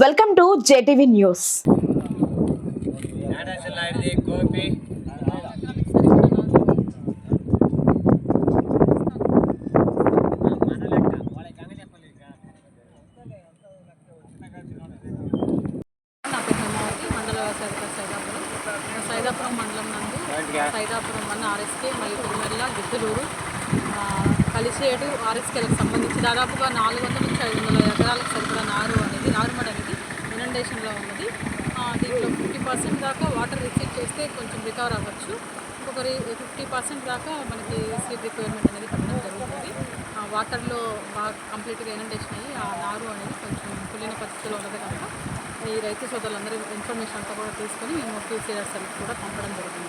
Welcome to JTV news మండల వ్యవసాయ అధికారి సైదాపురం సైదాపురం మండలం నందు సైదాపురం ఆర్ఎస్కే మరియు తిరుమల గిద్దలూరు ఆ, కలిసేడు ఆర్ఎస్కేలకు సంబంధించి దాదాపుగా నాలుగు వందల నుంచి ఐదు వందల ఎకరాలకు సరిపడా నారు అనేది నారుమడి అనేది ఇనండేషన్లో ఉన్నది ఆ, దీంట్లో ఫిఫ్టీ పర్సెంట్ దాకా వాటర్ రిసీవ్ చేస్తే కొంచెం రికవర్ అవ్వచ్చు. ఇంకొకరి ఫిఫ్టీ పర్సెంట్ దాకా మనకి సీడ్ రిక్వైర్మెంట్ అనేది పడడం జరుగుతుంది. ఆ వాటర్లో బాగా కంప్లీట్గా ఇనండేషన్ అయ్యి ఆ నారు అనేది కొంచెం కులిన పరిస్థితిలో ఉన్నది కనుక ఈ రైతు సోదరులందరూ ఇన్ఫర్మేషన్ అంతా కూడా తీసుకొని మేము టీసీఆర్ సర్వీస్ కూడా పంపడం జరుగుతుంది.